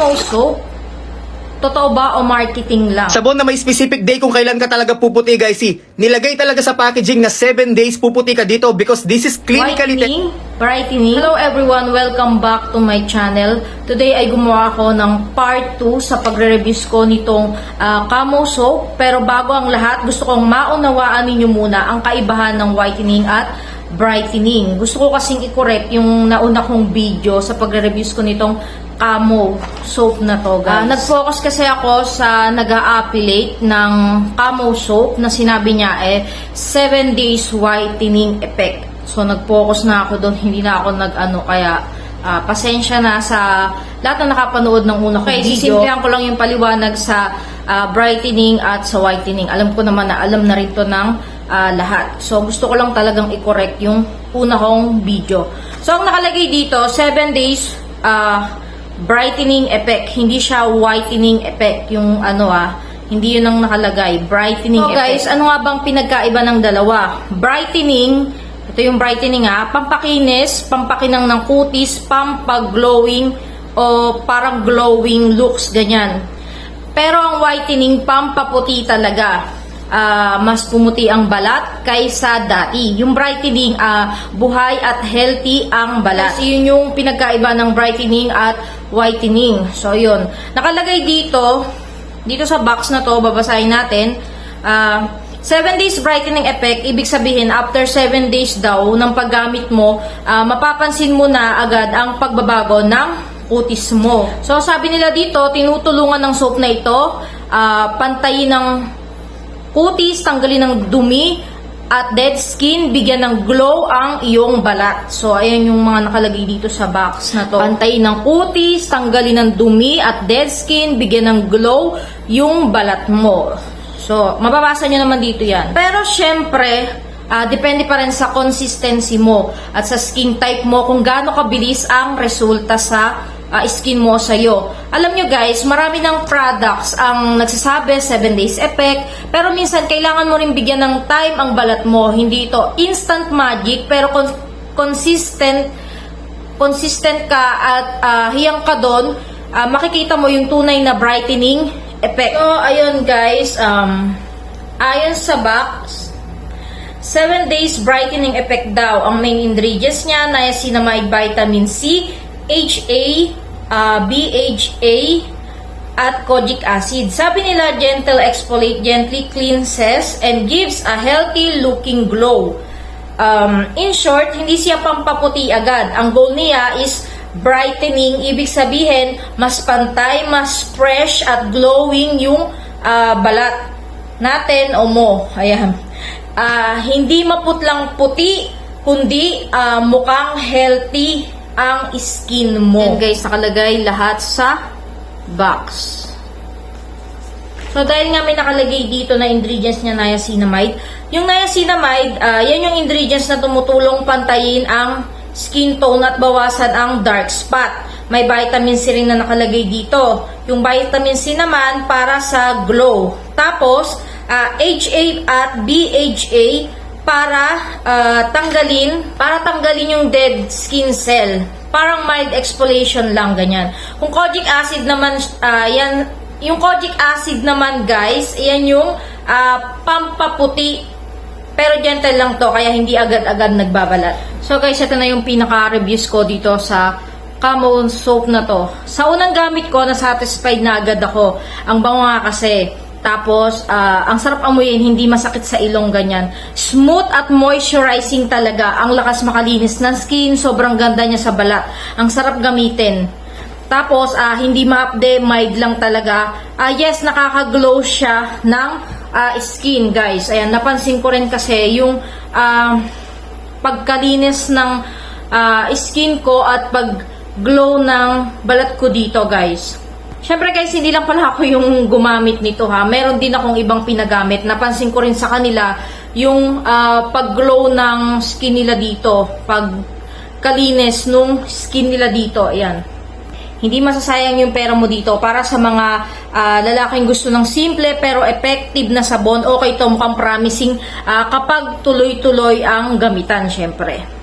camo soap. Totoo ba o marketing lang? Sabon na may specific day kung kailan ka talaga puputi guys. See, nilagay talaga sa packaging na 7 days puputi ka dito because this is clinically. Whitening, brightening. Hello everyone, welcome back to my channel. Today ay gumawa ako ng part 2 sa pagre-reviews ko nitong ah, camo soap. Pero bago ang lahat, gusto kong maunawaan ninyo muna ang kaibahan ng whitening at brightening. Gusto ko kasing i-correct yung nauna kong video sa pagre-reviews ko nitong camo soap na to guys. Ah, nag-focus kasi ako sa nag appellate ng camo soap na sinabi niya eh 7 days whitening effect. So nag-focus na ako doon, hindi na ako nag-ano kaya ah, pasensya na sa lahat na nakapanood ng una kong Okay, video. Sisimplihan ko lang yung paliwanag sa ah, brightening at sa whitening. Alam ko naman na alam na rin to ng ah, lahat. So gusto ko lang talagang i-correct yung una kong video. So ang nakalagay dito, 7 days ah, brightening effect. Hindi siya whitening effect. Yung ano ah, hindi yun ang nakalagay. Brightening So, effect. guys, ano nga bang pinagkaiba ng dalawa? Brightening, ito yung brightening ha, pampakinis, pampakinang ng kutis, pampaglowing, o parang glowing looks, ganyan. Pero ang whitening, pampaputi talaga. Ah, mas pumuti ang balat kaysa dati. Yung brightening, ah, buhay at healthy ang balat. Kasi yun yung pinagkaiba ng brightening at whitening. So, yun. Nakalagay dito, dito sa box na to, babasahin natin, ah, 7 days brightening effect, ibig sabihin, after 7 days daw ng paggamit mo, ah, mapapansin mo na agad ang pagbabago ng kutis mo. So, sabi nila dito, tinutulungan ng soap na ito, ah, pantayin ng kutis, tanggalin ng dumi, at dead skin, bigyan ng glow ang iyong balat. So, ayan yung mga nakalagay dito sa box na to. Pantayin ng kutis, tanggalin ng dumi at dead skin, bigyan ng glow yung balat mo. So, mababasa nyo naman dito yan. Pero, syempre, ah, depende pa rin sa consistency mo at sa skin type mo kung gaano kabilis ang resulta sa ah, skin mo sa'yo. Alam nyo guys, marami ng products ang nagsasabi 7 days effect, pero minsan kailangan mo rin bigyan ng time ang balat mo. Hindi ito instant magic, pero con- consistent consistent ka at ah, hiyang ka doon, ah, makikita mo yung tunay na brightening effect. So, ayun guys, um, ayon sa box, 7 days brightening effect daw. Ang main ingredients niya, niacinamide vitamin C, HA, uh, BHA, at kojic acid. Sabi nila, gentle exfoliate gently cleanses and gives a healthy looking glow. Um, in short, hindi siya pampaputi agad. Ang goal niya is brightening. Ibig sabihin, mas pantay, mas fresh at glowing yung ah, balat natin o mo. Ayan. Ah, hindi maputlang puti, kundi ah, mukhang healthy ang skin mo. And guys, nakalagay lahat sa box. So, dahil nga may nakalagay dito na ingredients niya niacinamide, yung niacinamide, ah, yan yung ingredients na tumutulong pantayin ang skin tone at bawasan ang dark spot. May vitamin C rin na nakalagay dito. Yung vitamin C naman para sa glow. Tapos, ah, HA at BHA para ah, tanggalin, para tanggalin yung dead skin cell. Parang mild exfoliation lang, ganyan. Kung kojic acid naman, ah, yan, yung kojic acid naman guys, yan yung ah, pampaputi pero gentle lang to, kaya hindi agad-agad nagbabalat. So guys, ito na yung pinaka-reviews ko dito sa Camo soap na to. Sa unang gamit ko, na-satisfied na agad ako. Ang bango nga kasi. Tapos, ah, ang sarap amuyin, hindi masakit sa ilong ganyan. Smooth at moisturizing talaga. Ang lakas makalinis ng skin, sobrang ganda niya sa balat. Ang sarap gamitin. Tapos, ah, hindi ma-update, mild lang talaga. Ah, yes, nakaka-glow siya ng ah, skin, guys. Ayan, napansin ko rin kasi yung ah, pagkalinis ng ah, skin ko at pag-glow ng balat ko dito, guys. Siyempre guys, hindi lang pala ako yung gumamit nito ha. Meron din akong ibang pinagamit. Napansin ko rin sa kanila yung ah, pag-glow ng skin nila dito. Pag kalinis nung skin nila dito. Ayan. Hindi masasayang yung pera mo dito para sa mga ah, lalaking gusto ng simple pero effective na sabon. Okay to, mukhang promising ah, kapag tuloy-tuloy ang gamitan, syempre.